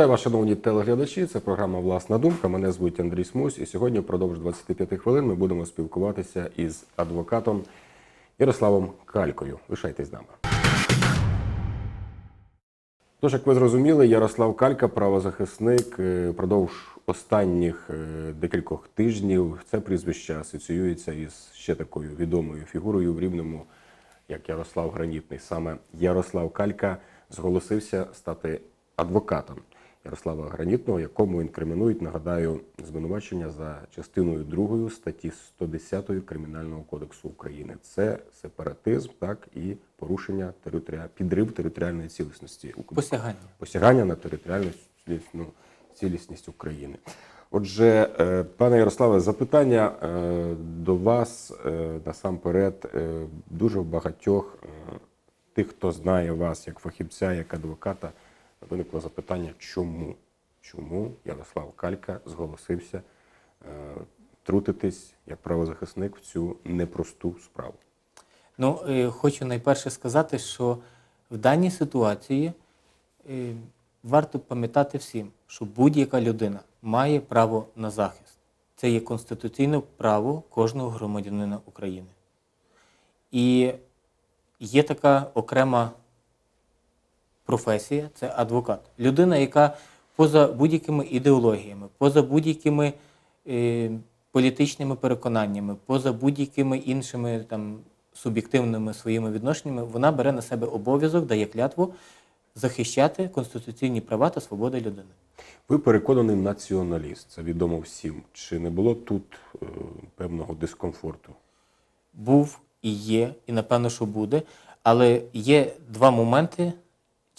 Вітаю вас, шановні телеглядачі. Це програма Власна думка. Мене звуть Андрій Смусь. І сьогодні, впродовж 25 хвилин, ми будемо спілкуватися із адвокатом Ярославом Калькою. Лишайтесь з нами. Тож, як ви зрозуміли, Ярослав Калька, правозахисник, е, впродовж останніх е, декількох тижнів це прізвище асоціюється із ще такою відомою фігурою в Рівному, як Ярослав Гранітний. Саме Ярослав Калька зголосився стати адвокатом Ярослава Гранітного, якому інкримінують, нагадаю, звинувачення за частиною 2 статті 110 Кримінального кодексу України. Це сепаратизм, так і порушення територіа... підрив територіальної цілісності України Посягання. посягання на територіальну цілісну- цілісність України. Отже, е, пане Ярославе, запитання е, до вас е, насамперед дуже багатьох тих, хто знає вас як фахівця, як адвоката, виникло запитання, чому? Чому Ярослав Калька зголосився е, трутитись як правозахисник в цю непросту справу? Ну, е, хочу найперше сказати, що в даній ситуації е, варто пам'ятати всім, що будь-яка людина має право на захист. Це є конституційне право кожного громадянина України. І є така окрема професія це адвокат. Людина, яка поза будь-якими ідеологіями, поза будь-якими е, політичними переконаннями, поза будь-якими іншими там, суб'єктивними своїми відношеннями, вона бере на себе обов'язок, дає клятву захищати конституційні права та свободи людини. Ви переконаний націоналіст, це відомо всім. Чи не було тут е, певного дискомфорту? був і є, і напевно, що буде. Але є два моменти,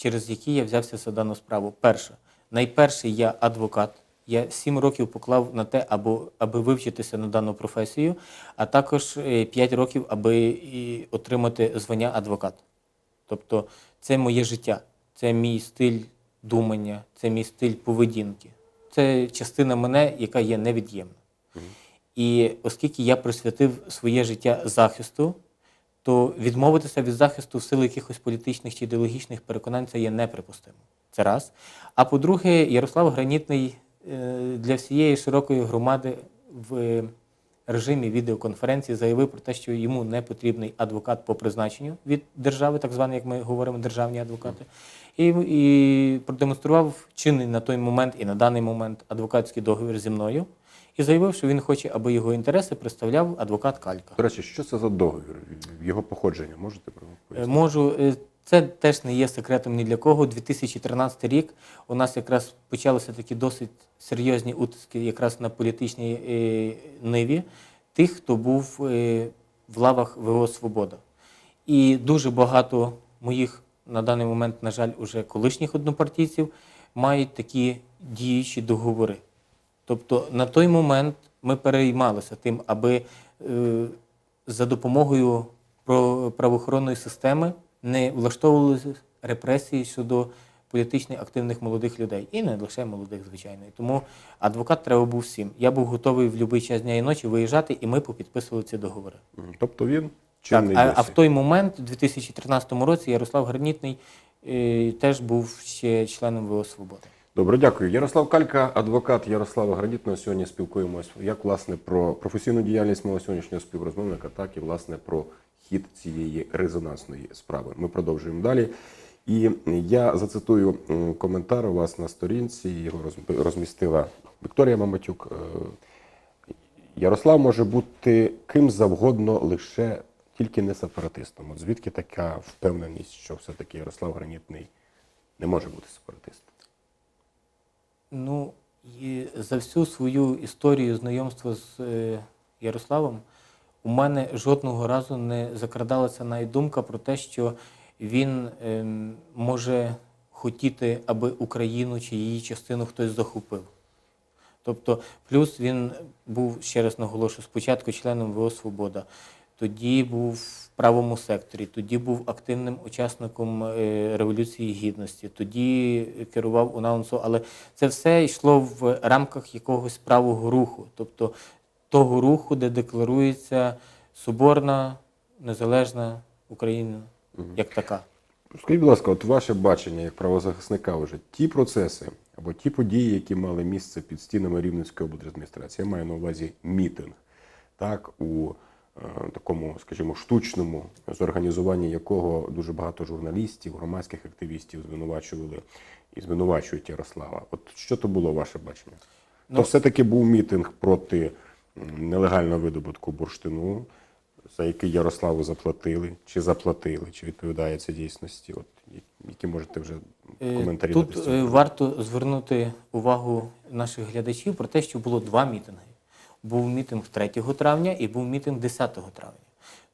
через які я взявся за дану справу. Перше, найперше, я адвокат. Я сім років поклав на те, аби, аби вивчитися на дану професію, а також е, п'ять років, аби і отримати звання адвокат. Тобто це моє життя, це мій стиль думання, це мій стиль поведінки. Це частина мене, яка є невід'ємна. І оскільки я присвятив своє життя захисту, то відмовитися від захисту в силу якихось політичних чи ідеологічних переконань це є неприпустимо. Це раз. А по-друге, Ярослав Гранітний е, для всієї широкої громади в режимі відеоконференції заявив про те, що йому не потрібний адвокат по призначенню від держави, так званий, як ми говоримо, державні адвокати, і, і продемонстрував чинний на той момент і на даний момент адвокатський договір зі мною. І заявив, що він хоче, аби його інтереси представляв адвокат Калька. До речі, що це за договір? Його походження можете Е, пояснити? Можу, е, це теж не є секретом ні для кого. 2013 рік у нас якраз почалися такі досить серйозні утиски якраз на політичній е, ниві тих, хто був в лавах ВО Свобода. І дуже багато моїх на даний момент, на жаль, уже колишніх однопартійців мають такі діючі договори. Тобто на той момент ми переймалися тим, аби е, за допомогою правоохоронної системи не влаштовувалися репресії щодо політично активних молодих людей. І не лише молодих, звичайно. Тому адвокат треба був всім. Я був готовий в будь-який час дня і ночі виїжджати, і ми попідписували ці договори. Тобто він Так, а, а в той момент, у 2013 році, Ярослав Гранітний е, теж був ще членом ВО Свобода. Добре, дякую. Ярослав Калька, адвокат Ярослава Гранітного. Сьогодні спілкуємось як власне про професійну діяльність мого сьогоднішнього співрозмовника, так і власне про хід цієї резонансної справи. Ми продовжуємо далі. І я зацитую коментар у вас на сторінці. Його розмістила Вікторія Маматюк. Е, Ярослав може бути ким завгодно, лише тільки не сепаратистом. От звідки така впевненість, що все-таки Ярослав Гранітний не може бути сепаратистом? Ну, і за всю свою історію знайомства з е, Ярославом у мене жодного разу не закрадалася навіть думка про те, що він ем, може хотіти, аби Україну чи її частину хтось захопив. Тобто, плюс він був, ще раз наголошую, спочатку членом ВО Свобода, тоді був в правому секторі, тоді був активним учасником е, Революції Гідності, тоді керував УНАУНСО, але це все йшло в рамках якогось правого руху, тобто того руху, де декларується соборна, незалежна Україна як така. Скажіть, будь ласка, от ваше бачення як правозахисника вже ті процеси або ті події, які мали місце під стінами Рівненської облдержадміністрації. Я маю на увазі мітинг, так, у такому, скажімо, штучному зорганізуванні якого дуже багато журналістів, громадських активістів звинувачували і звинувачують Ярослава. От що то було ваше бачення? Ну- то все-таки був мітинг проти нелегального видобутку бурштину, за який Ярославу заплатили, чи заплатили, чи відповідає це дійсності? От які можете вже Е, коментарі Тут цього е, варто звернути увагу наших глядачів про те, що було два мітинги. Був мітинг 3 травня і був мітинг 10 травня.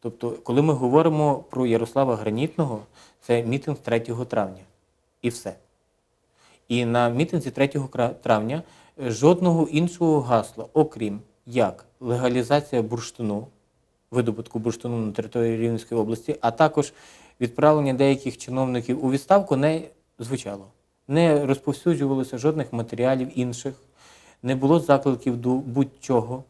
Тобто, коли ми говоримо про Ярослава Гранітного, це мітинг 3 травня. І все. І на мітинзі 3 травня е, жодного іншого гасла, окрім як легалізація бурштину, видобутку бурштину на території Рівненської області, а також відправлення деяких чиновників у відставку не звучало. Не розповсюджувалося жодних матеріалів інших, не було закликів до будь-чого,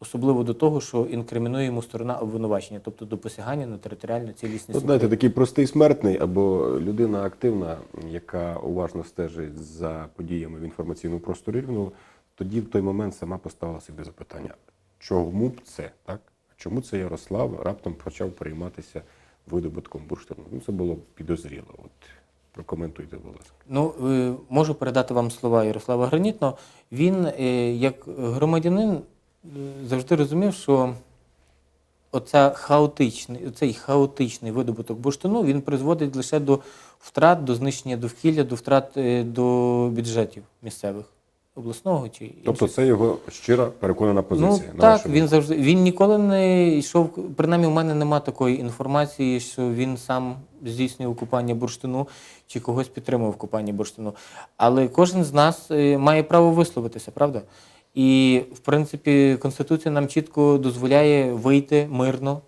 особливо до того, що інкримінує йому сторона обвинувачення, тобто до посягання на територіальну цілісність. От знаєте, такий простий смертний або людина активна, яка уважно стежить за подіями в інформаційному просторі рівного, тоді в той момент сама поставила собі запитання, чому б це, так? Чому це Ярослав раптом почав перейматися видобутком бурштину? Ну, це було підозріло. От прокоментуйте, будь ласка. Ну, е, можу передати вам слова Ярослава Гранітно. Він, е, як громадянин, е, завжди розумів, що оця хаотичний, оцей хаотичний видобуток бурштину він призводить лише до втрат, до знищення довкілля, до втрат до бюджетів місцевих, обласного чи Тобто це його щира переконана позиція. Ну на так, вашу він завжди він ніколи не йшов. Принаймні, у мене немає такої інформації, що він сам здійснював купання бурштину чи когось підтримував в купанні бурштину. Але кожен з нас е, має право висловитися, правда? І в принципі, конституція нам чітко дозволяє вийти мирно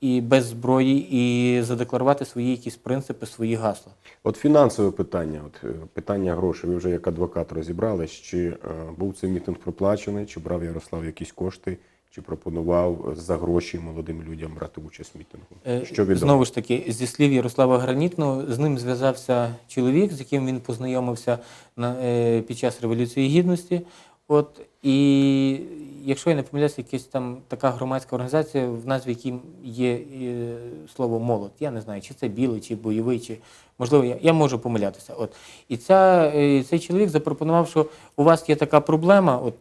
і без зброї, і задекларувати свої якісь принципи, свої гасла. От фінансове питання, от е, питання грошей. Ви вже як адвокат розібрались, чи е, був цей мітинг проплачений, чи брав Ярослав якісь кошти, чи пропонував за гроші молодим людям брати участь в мітингу? Е, Що відомо? Знову ж таки, зі слів Ярослава Гранітного, з ним зв'язався чоловік, з яким він познайомився на, е, під час Революції Гідності. От, і якщо я не помиляюся, якась там така громадська організація, в назві якій є е, слово молод. Я не знаю, чи це білий, чи бойовий, чи можливо, я, я можу помилятися. От. І ця, е, цей чоловік запропонував, що у вас є така проблема, от,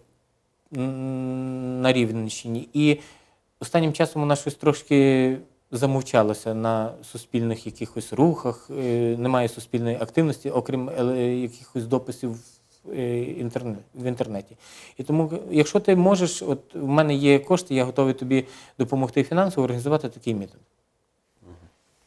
на Рівненщині. І останнім часом вона щось трошки замовчалося на суспільних якихось рухах, е, немає суспільної активності, окрім якихось дописів в е, в інтернеті. І тому, якщо ти можеш, от в мене є кошти, я готовий тобі допомогти фінансово організувати такий мітинг.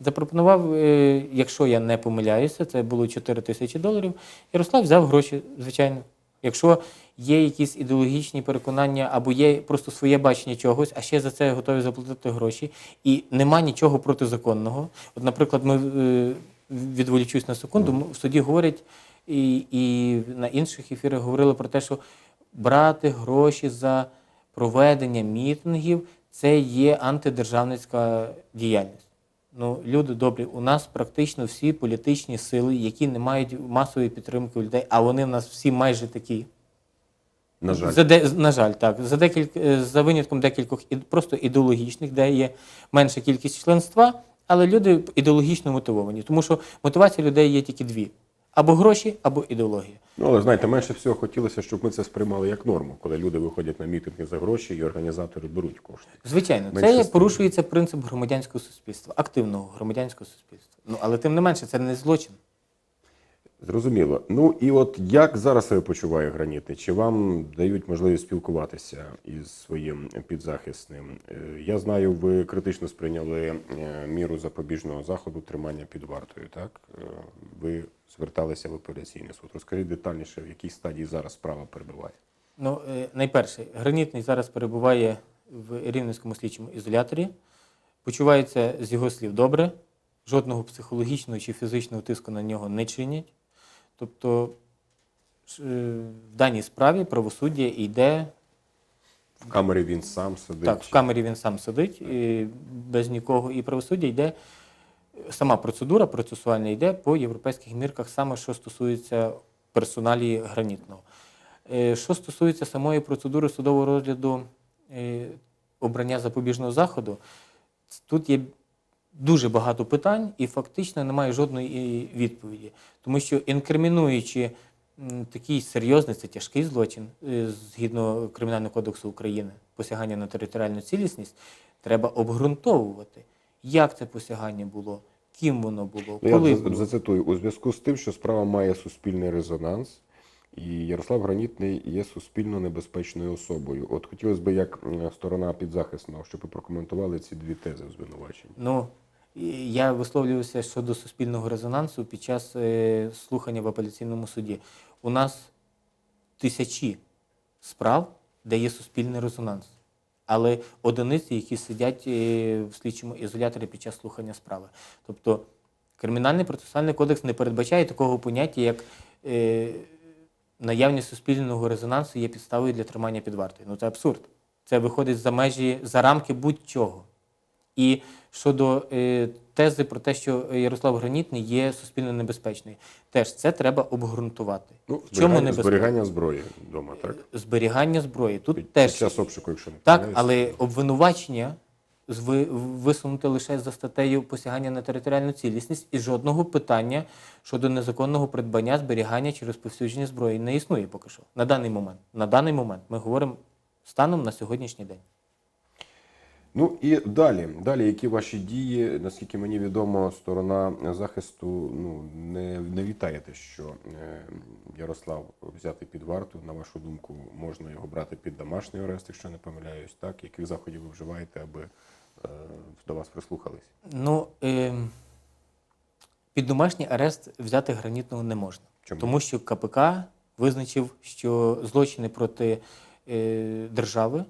Запропонував, е, якщо я не помиляюся, це було 4 тисячі доларів. Ярослав взяв гроші, звичайно. Якщо є якісь ідеологічні переконання або є просто своє бачення чогось, а ще за це готові заплатити гроші, і нема нічого протизаконного. От, наприклад, ми е, відволічусь на секунду, в суді говорять, і, і на інших ефірах говорили про те, що брати гроші за проведення мітингів це є антидержавницька діяльність. Ну, люди добрі, у нас практично всі політичні сили, які не мають масової підтримки людей, а вони в нас всі майже такі. На жаль. За де, на жаль, так. За, декілька, е, за винятком декількох просто ідеологічних, де є менша кількість членства, але люди ідеологічно мотивовані. Тому що мотивація людей є тільки дві: або гроші, або ідеологія. Ну, але знаєте, менше всього хотілося, щоб ми це сприймали як норму, коли люди виходять на мітинги за гроші і організатори беруть кошти. Звичайно, це Менше є, з порушується принцип громадянського суспільства, активного громадянського суспільства. Ну, але тим не менше, це не злочин. Зрозуміло. Ну і от як зараз себе почуває гранітний? Чи вам дають можливість спілкуватися із своїм підзахисним? Е, Я знаю, ви критично сприйняли е, міру запобіжного заходу тримання під вартою. Так Е, ви зверталися в апеляційний суд. Розкажіть детальніше, в якій стадії зараз справа перебуває. Ну, найперше, гранітний зараз перебуває в Рівненському слідчому ізоляторі, почувається з його слів добре, жодного психологічного чи фізичного тиску на нього не чинять. Тобто е, в даній справі правосуддя йде В камері він сам сидить. так, в камері він сам сидить і без нікого, і правосуддя йде. Сама процедура процесуальна йде по європейських мірках, саме що стосується персоналі гранітного. Е, Що стосується самої процедури судового розгляду е, обрання запобіжного заходу, тут є дуже багато питань і фактично немає жодної відповіді. Тому що інкримінуючи такий серйозний, це тяжкий злочин, е, згідно Кримінального кодексу України, посягання на територіальну цілісність, треба обґрунтовувати, як це посягання було, ким воно було, Ну, коли я було. за- зацитую у зв'язку з тим, що справа має суспільний резонанс, і Ярослав Гранітний є суспільно небезпечною особою. От хотілося б, як сторона підзахисна, щоб ви прокоментували ці дві тези в звинуваченні. Ну, я висловлювався щодо суспільного резонансу під час е, слухання в апеляційному суді. У нас тисячі справ, де є суспільний резонанс, але одиниці, які сидять е, в слідчому ізоляторі під час слухання справи. Тобто Кримінальний процесуальний кодекс не передбачає такого поняття, як е, наявність суспільного резонансу є підставою для тримання під вартою. Ну це абсурд. Це виходить за межі, за рамки будь-чого. І щодо е, тези про те, що Ярослав Гранітний є суспільно небезпечний, теж це треба обґрунтувати. Ну, чому небезпека? зберігання зброї вдома, так? Зберігання зброї. Тут Під, теж під час обшуку, якщо не так, помиляюсь. але обвинувачення висунуте лише за статтею посягання на територіальну цілісність і жодного питання щодо незаконного придбання, зберігання чи розповсюдження зброї не існує поки що. На даний момент. На даний момент ми говоримо станом на сьогоднішній день. Ну і далі, далі, які ваші дії? Наскільки мені відомо, сторона захисту ну не, не вітає те, що е, Ярослав взятий під варту. На вашу думку, можна його брати під домашній арест, якщо не помиляюсь. Так, яких заходів ви вживаєте, аби е, до вас прислухались? Ну, е, під домашній арест взяти гранітного не можна. Чому? Тому що КПК визначив, що злочини проти е, держави,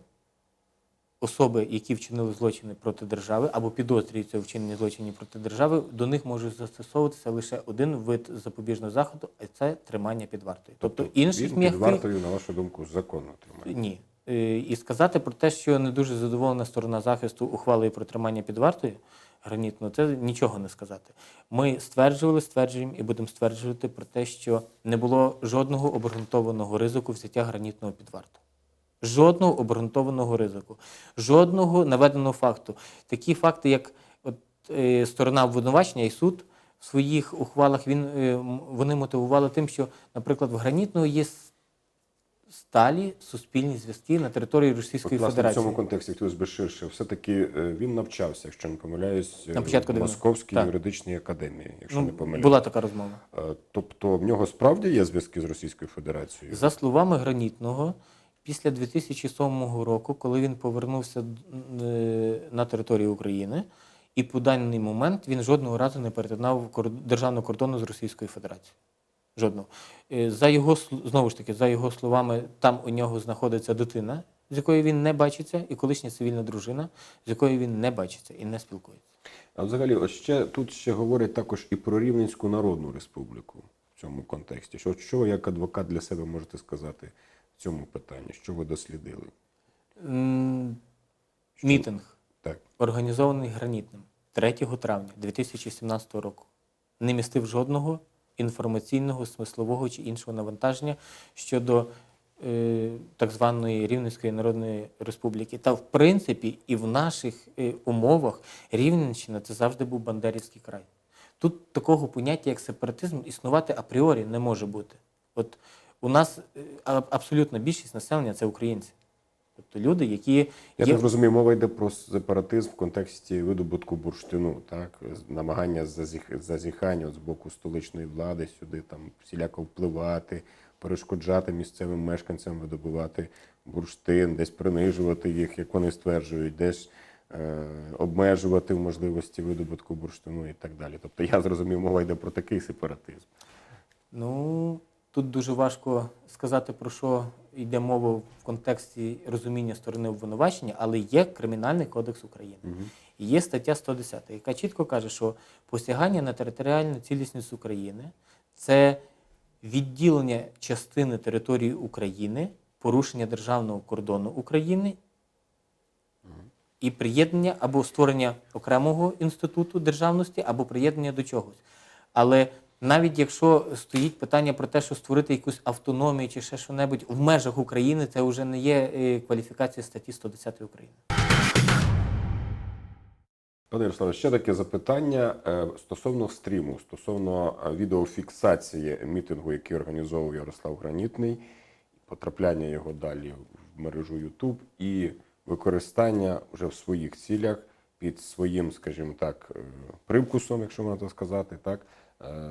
особи, які вчинили злочини проти держави або підозрюються у вчиненні злочинів проти держави, до них може застосовуватися лише один вид запобіжного заходу, а це тримання під вартою. Тобто, інших він під вартою, на вашу думку, законно тримає. ні. Е, І сказати про те, що не дуже задоволена сторона захисту ухвалою про тримання під вартою гранітно, це нічого не сказати. Ми стверджували, стверджуємо і будемо стверджувати про те, що не було жодного обґрунтованого ризику взяття гранітного під варту. Жодного обґрунтованого ризику, жодного наведеного факту. Такі факти, як от, е, сторона обвинувачення і суд в своїх ухвалах він, е, вони мотивували тим, що, наприклад, в гранітного є сталі суспільні зв'язки на території От, Російської власне, в цьому контексті хотілося б ширше. Все-таки е, він навчався, якщо не помиляюсь, е, На початку в Московській Так. юридичній академії, якщо Ну, не помиляюсь. була така розмова. Е, Тобто в нього справді є зв'язки з Російською Федерацією? За словами Гранітного, після 2007 року, коли він повернувся на територію України, і по даний момент він жодного разу не перетинав державного кордону з Російською Федерацією. Жодного. Е, За його знову ж таки, за його словами, там у нього знаходиться дитина, з якою він не бачиться, і колишня цивільна дружина, з якою він не бачиться і не спілкується. А взагалі, ось ще тут ще говорять також і про Рівненську Народну Республіку в цьому контексті. Що, що як адвокат для себе можете сказати в цьому питанні? Що ви дослідили? М, Мітинг. Так. організований гранітним 3 травня 2017 року, не містив жодного інформаційного, смислового чи іншого навантаження щодо е, так званої Рівненської Народної Республіки. Та в принципі і в наших е, умовах Рівненщина це завжди був Бандерівський край. Тут такого поняття, як сепаратизм, існувати апріорі не може бути. От у нас е, абсолютна більшість населення це українці. Тобто люди, які Я є так розумію, мова йде про сепаратизм в контексті видобутку бурштину, так? Намагання зазіх- зазіхання з боку столичної влади сюди там всіляко впливати, перешкоджати місцевим мешканцям видобувати бурштин, десь принижувати їх, як вони стверджують, десь е, обмежувати в можливості видобутку бурштину і так далі. Тобто я зрозумів, мова йде про такий сепаратизм. Ну, тут дуже важко сказати, про що йде мова в контексті розуміння сторони обвинувачення, але є Кримінальний кодекс України. І є стаття 110, яка чітко каже, що посягання на територіальну цілісність України це відділення частини території України, порушення державного кордону України і приєднання або створення окремого інституту державності, або приєднання до чогось. Але Навіть якщо стоїть питання про те, що створити якусь автономію чи ще що-небудь в межах України, це вже не є е, кваліфікація статті 110 України. Пане Ярославе, ще таке запитання е, стосовно стріму, стосовно е, відеофіксації мітингу, який організовував Ярослав Гранітний, потрапляння його далі в мережу YouTube і використання вже в своїх цілях під своїм, скажімо так, привкусом, якщо можна так сказати, так,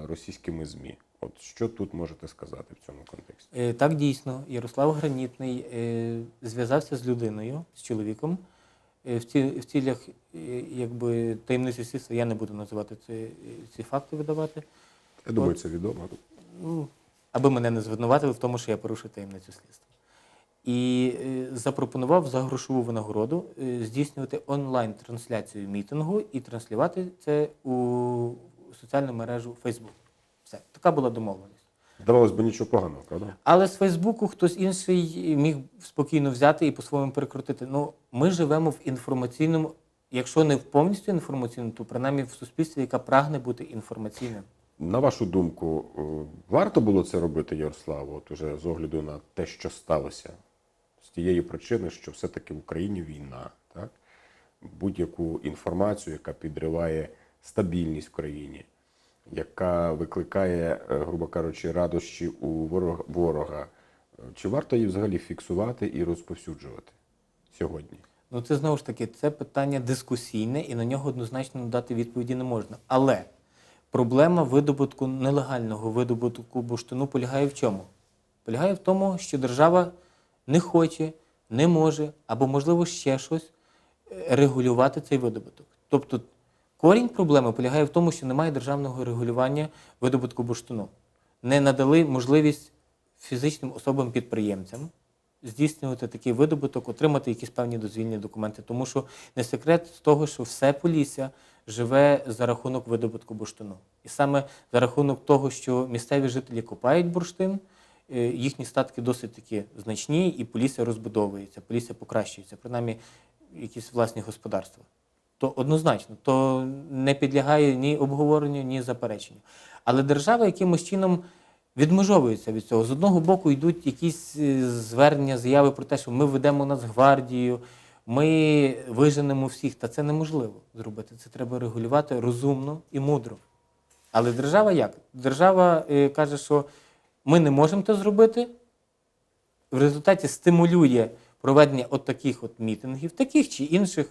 російськими ЗМІ. От що тут можете сказати в цьому контексті? Е, Так, дійсно, Ярослав Гранітний е, зв'язався з людиною, з чоловіком. Е, В, ці, в цілях е, якби, таємниці слідства я не буду називати ці, ці факти видавати, Я думаю, це відомо. ну, аби мене не звинуватили в тому, що я порушив таємницю слідства. І е, запропонував за грошову винагороду е, здійснювати онлайн-трансляцію мітингу і транслювати це у соціальну мережу Facebook. Все, така була домовленість. Здавалось би, нічого поганого, правда? Але з Фейсбуку хтось інший міг спокійно взяти і по-своєму перекрутити. Ну, ми живемо в інформаційному, якщо не в повністю інформаційному, то принаймні в суспільстві, яка прагне бути інформаційним. На вашу думку, е, варто було це робити, Ярославу, от уже з огляду на те, що сталося, з тієї причини, що все-таки в Україні війна, так? Будь-яку інформацію, яка підриває стабільність в країні, яка викликає, е, грубо кажучи, радощі у ворога, Чи варто її взагалі фіксувати і розповсюджувати сьогодні? Ну, це знову ж таки це питання дискусійне, і на нього однозначно дати відповіді не можна. Але проблема видобутку нелегального видобутку бурштину полягає в чому? Полягає в тому, що держава не хоче, не може або, можливо, ще щось е, регулювати цей видобуток. Тобто корінь проблеми полягає в тому, що немає державного регулювання видобутку бурштину. Не надали можливість фізичним особам-підприємцям здійснювати такий видобуток, отримати якісь певні дозвільні документи. Тому що не секрет з того, що все Полісся живе за рахунок видобутку бурштину. І саме за рахунок того, що місцеві жителі копають бурштин, е, їхні статки досить таки значні, і Полісся розбудовується, Полісся покращується, принаймні якісь власні господарства. То однозначно, то не підлягає ні обговоренню, ні запереченню. Але держава якимось чином відмежовується від цього. З одного боку йдуть якісь е, звернення, заяви про те, що ми ведемо Нацгвардію, ми виженемо всіх. Та це неможливо зробити. Це треба регулювати розумно і мудро. Але держава як? Держава е, каже, що ми не можемо це зробити. В результаті стимулює проведення от таких от мітингів, таких чи інших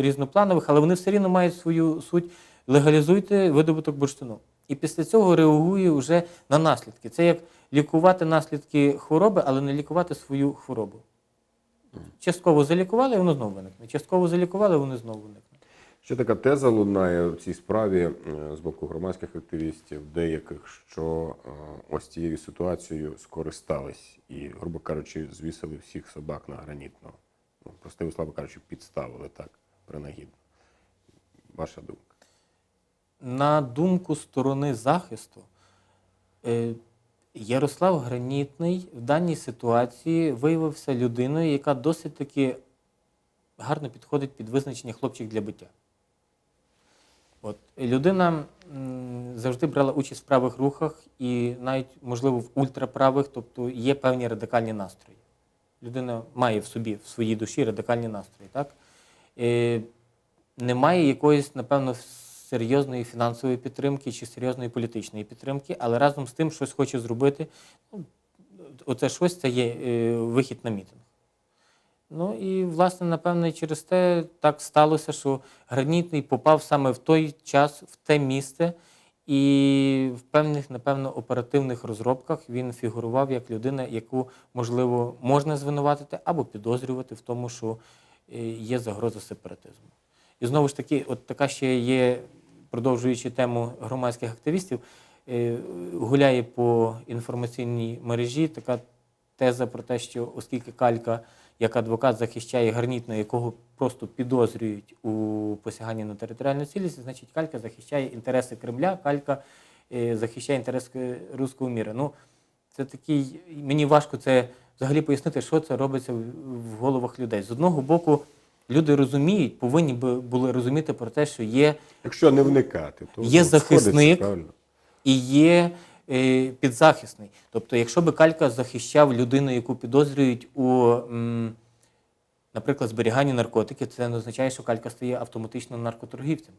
різнопланових, але вони все рівно мають свою суть. Легалізуйте видобуток бурштину. І після цього реагує вже на наслідки. Це як лікувати наслідки хвороби, але не лікувати свою хворобу. Частково залікували, воно знову виникне. Частково залікували, воно знову виникне. Ще така теза лунає в цій справі е, з боку громадських активістів, деяких, що е, ось цією ситуацією скористались і, грубо кажучи, звісили всіх собак на гранітно. Простими словами кажучи, підставили так, принагідно. Ваша думка. На думку сторони захисту, е, Ярослав Гранітний в даній ситуації виявився людиною, яка досить таки гарно підходить під визначення хлопчик для биття. От. Людина завжди брала участь в правих рухах і навіть, можливо, в ультраправих, тобто є певні радикальні настрої. Людина має в собі, в своїй душі радикальні настрої. Так? Е, немає якоїсь, напевно, серйозної фінансової підтримки чи серйозної політичної підтримки, але разом з тим щось хоче зробити. Ну, оце щось це є е, вихід на мітинг. Ну і, власне, напевно, через те так сталося, що гранітний попав саме в той час, в те місце, і в певних, напевно, оперативних розробках він фігурував як людина, яку, можливо, можна звинуватити або підозрювати в тому, що е, є загроза сепаратизму. І знову ж таки, от така ще є, продовжуючи тему громадських активістів, е, гуляє по інформаційній мережі така теза про те, що оскільки Калька як адвокат захищає гарнітного, якого просто підозрюють у посяганні на територіальну цілісність, значить Калька захищає інтереси Кремля, Калька е, захищає інтереси руського міра. Ну, це такий, мені важко це взагалі пояснити, що це робиться в, головах людей. З одного боку, люди розуміють, повинні були розуміти про те, що є Якщо не вникати, то Є ну, сходиться, захисник, і є підзахисний. Тобто, якщо би Калька захищав людину, яку підозрюють у, наприклад, зберіганні наркотиків, це не означає, що Калька стає автоматично наркоторгівцем.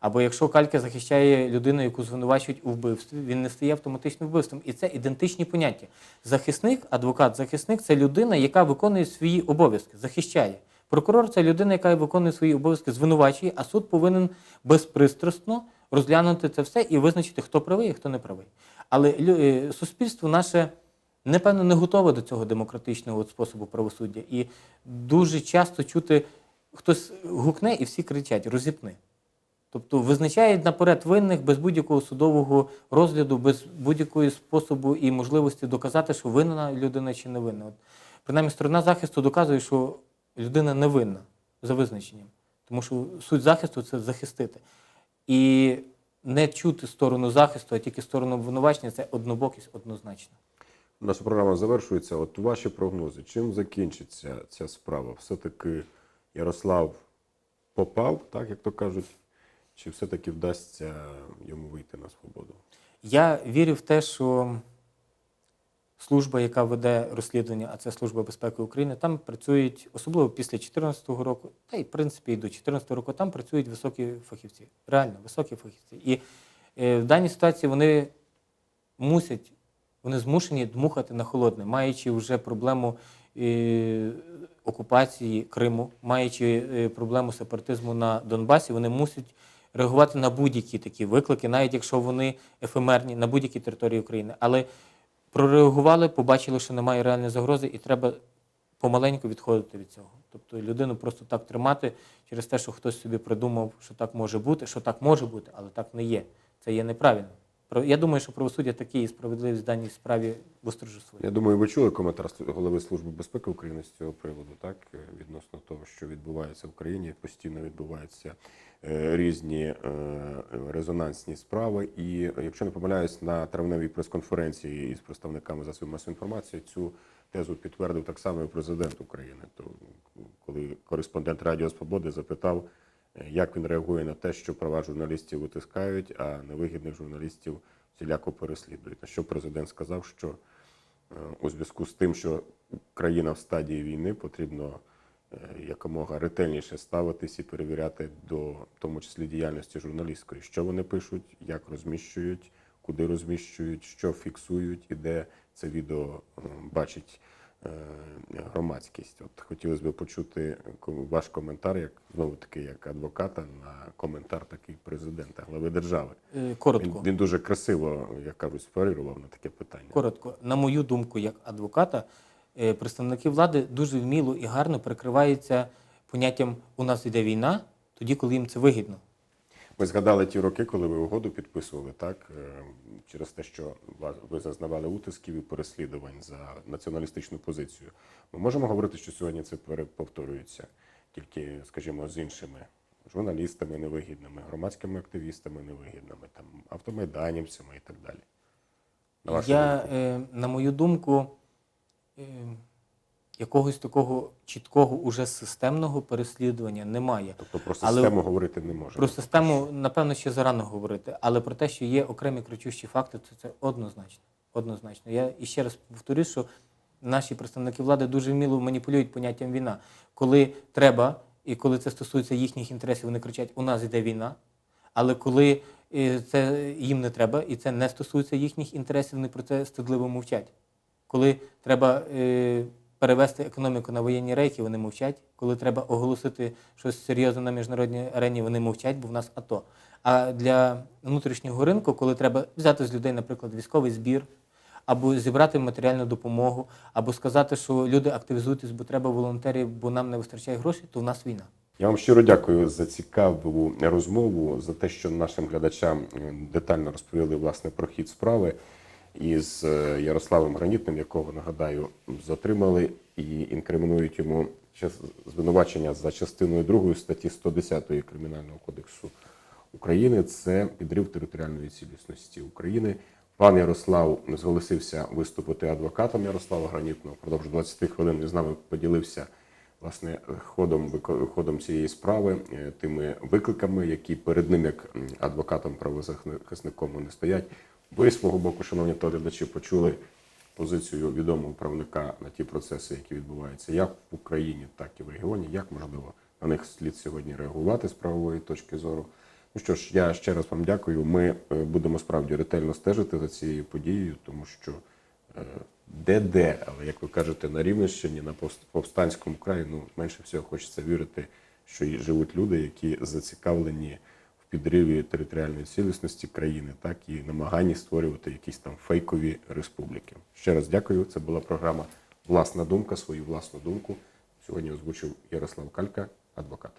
Або якщо Калька захищає людину, яку звинувачують у вбивстві, він не стає автоматично вбивством. І це ідентичні поняття. Захисник, адвокат, захисник це людина, яка виконує свої обов'язки, захищає. Прокурор це людина, яка виконує свої обов'язки, звинувачує, а суд повинен безпристрасно розглянути це все і визначити, хто правий, а хто не правий. Але е, суспільство наше напевно не готове до цього демократичного способу правосуддя. І дуже часто чути, хтось гукне і всі кричать: розіпни. Тобто визначають наперед винних без будь-якого судового розгляду, без будь-якої способу і можливості доказати, що винна людина чи не винна. От, принаймні, сторона захисту доказує, що людина не винна за визначенням. Тому що суть захисту це захистити. І не чути сторону захисту, а тільки сторону обвинувачення це однобокість однозначно. Наша програма завершується. От ваші прогнози. Чим закінчиться ця справа? Все-таки Ярослав попав, так як то кажуть, чи все-таки вдасться йому вийти на свободу? Я вірю в те, що служба, яка веде розслідування, а це Служба безпеки України, там працюють, особливо після 2014 року, та й в принципі і до 2014 року, там працюють високі фахівці. Реально, високі фахівці. І е, в даній ситуації вони мусять, вони змушені дмухати на холодне, маючи вже проблему е, окупації Криму, маючи е, проблему сепаратизму на Донбасі, вони мусять реагувати на будь-які такі виклики, навіть якщо вони ефемерні на будь-якій території України. Але прореагували, побачили, що немає реальної загрози, і треба помаленьку відходити від цього. Тобто людину просто так тримати через те, що хтось собі придумав, що так може бути, що так може бути, але так не є. Це є неправильно. Я думаю, що правосуддя таке і справедливість в даній справі вистрожу своє. Я думаю, ви чули коментар голови Служби безпеки України з цього приводу, так? Е, Відносно того, що відбувається в Україні, постійно відбуваються е, різні е, резонансні справи. І якщо не помиляюсь, на травневій прес-конференції із представниками засобів масової інформації цю тезу підтвердив так само і президент України. То коли кореспондент Радіо Свободи запитав, як він реагує на те, що права журналістів витискають, а невигідних журналістів всіляко переслідують. На що президент сказав, що Е, у зв'язку з тим, що країна в стадії війни потрібно е, якомога ретельніше ставитись і перевіряти до тому числі діяльності журналістської, що вони пишуть, як розміщують, куди розміщують, що фіксують і де це відео е, бачить е, громадськість. От хотілося б почути ваш коментар, як знову таки як адвоката, на коментар такий президента, глави держави. Е, Він, Коротко. він дуже красиво, як кажуть, спарирував на таке питання. Коротко, на мою думку, як адвоката, е, представники влади дуже вміло і гарно прикриваються поняттям у нас йде війна, тоді, коли їм це вигідно. Ми згадали ті роки, коли ви угоду підписували, так е, через те, що ви зазнавали утисків і переслідувань за націоналістичну позицію. Ми можемо говорити, що сьогодні це переповторюється, тільки, скажімо, з іншими журналістами невигідними, громадськими активістами невигідними, там автомайданівцями і так далі. На Я, е, на мою думку, е, якогось такого чіткого уже системного переслідування немає. Тобто про але- систему говорити не можемо. Про систему, напевно, ще зарано говорити, але про те, що є окремі кричущі факти, то це однозначно. Однозначно. Я іще раз повторюю, що наші представники влади дуже вміло маніпулюють поняттям війна. Коли треба, і коли це стосується їхніх інтересів, вони кричать: у нас йде війна. Але коли е, це їм не треба, і це не стосується їхніх інтересів, вони про це стидливо мовчать. Коли треба е, перевести економіку на воєнні рейки, вони мовчать. Коли треба оголосити щось серйозне на міжнародній арені, вони мовчать, бо в нас АТО. А для внутрішнього ринку, коли треба взяти з людей, наприклад, військовий збір, або зібрати матеріальну допомогу, або сказати, що люди активізуйтесь, бо треба волонтерів, бо нам не вистачає грошей, то в нас війна. Я вам щиро дякую за цікаву розмову, за те, що нашим глядачам е, детально розповіли власне про хід справи із е, Ярославом Гранітним, якого нагадаю затримали і інкримінують йому звинувачення за частиною 2 статті 110 Кримінального кодексу України. Це підрив територіальної цілісності України. Пан Ярослав зголосився виступити адвокатом Ярослава Гранітного. Впродовж 20 хвилин він з нами поділився власне ходом ходом цієї справи, е, тими викликами, які перед ним як адвокатом правозахисником вони стоять. Ви з свого боку, шановні телеглядачі, почули позицію відомого правника на ті процеси, які відбуваються як в Україні, так і в регіоні. Як можливо на них слід сьогодні реагувати з правової точки зору. Ну що ж, я ще раз вам дякую. Ми е, будемо справді ретельно стежити за цією подією, тому що е, де-де, але як ви кажете, на Рівненщині, на повст- повстанському краї, ну менше всього хочеться вірити, що живуть люди, які зацікавлені підриві територіальної цілісності країни, так і намаганні створювати якісь там фейкові республіки. Ще раз дякую. Це була програма Власна думка, свою власну думку. Сьогодні озвучив Ярослав Калька, адвокат.